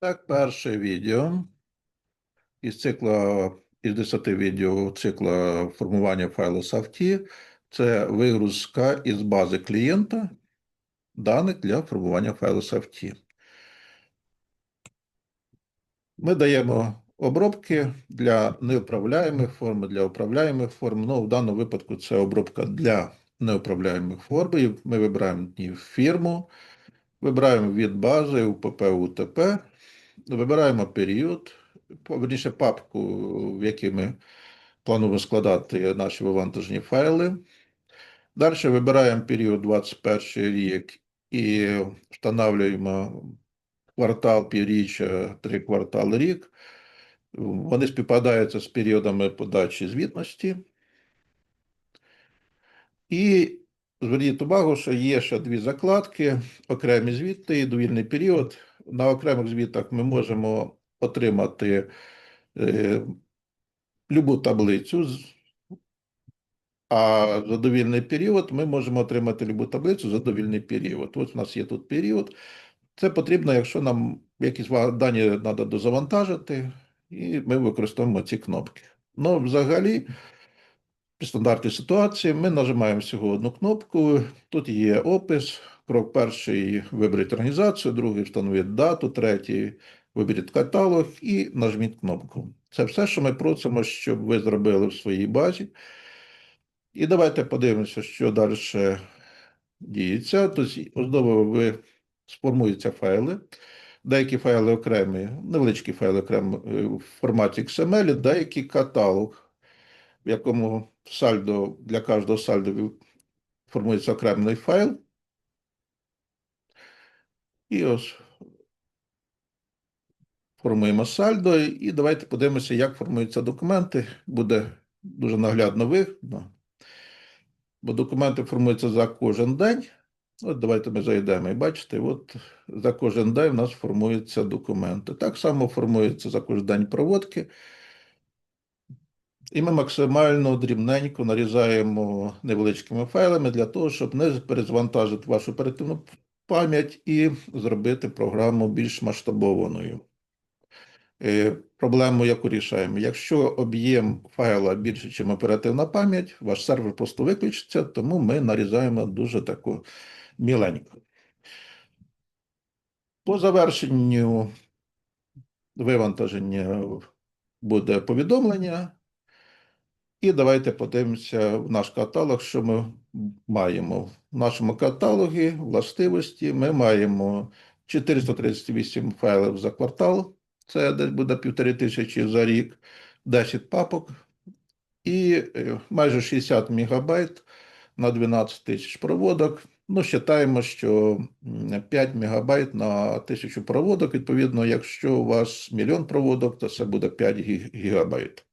Так, перше відео із цикла із 10 відео цикла формування файлу SAFT – це вигрузка із бази клієнта даних для формування файлу SAFT. Ми даємо обробки для неуправляємих форм, для управляємих форм. Ну, в даному випадку це обробка для неуправляємих форм. Ми вибираємо фірму, вибираємо від бази УПП УТП, вибираємо період, верніше папку, в якій ми плануємо складати наші вивантажені файли. Далі вибираємо період 21 рік і встановлюємо квартал, півріччя, три квартали рік. Вони співпадаються з періодами подачі звітності. І зверніть увагу, що є ще дві закладки, окремі звіти і довільний період. На окремих звітах ми можемо отримати е, любу таблицю, а за довільний період ми можемо отримати любу таблицю за довільний період. Ось у нас є тут період. Це потрібно, якщо нам якісь дані треба дозавантажити, і ми використовуємо ці кнопки. Ну, взагалі, при стандартній ситуації ми нажимаємо всього одну кнопку. Тут є опис. Крок перший виберіть організацію, другий встановіть дату, третій виберіть каталог і нажміть кнопку. Це все, що ми просимо, щоб ви зробили в своїй базі. І давайте подивимося, що далі діється. Тобто, основно ви сформуються файли. Деякі файли окремі, невеличкі файли окремо е, в форматі XML, деякі каталог, в якому сальдо для кожного сальдо формується окремий файл. І ось формуємо сальдо, і давайте подивимося, як формуються документи. Буде дуже наглядно видно. Бо документи формуються за кожен день. От давайте ми зайдемо і бачите, от за кожен день в нас формуються документи. Так само формується за кожен день проводки. І ми максимально дрібненько нарізаємо невеличкими файлами для того, щоб не перезвантажити вашу оперативну пам'ять і зробити програму більш масштабованою. Е, Проблему яку рішаємо? Якщо об'єм файла більше, ніж оперативна пам'ять, ваш сервер просто виключиться, тому ми нарізаємо дуже таку міленько. По завершенню вивантаження буде повідомлення. І давайте подивимося в наш каталог, що ми маємо. В нашому каталогі властивості ми маємо 438 файлів за квартал, це десь буде півтори тисячі за рік, 10 папок і е, майже 60 мегабайт на 12 тисяч проводок. Ну, вважаємо, що 5 мегабайт на тисячу проводок. Відповідно, якщо у вас мільйон проводок, то це буде 5 гігабайт.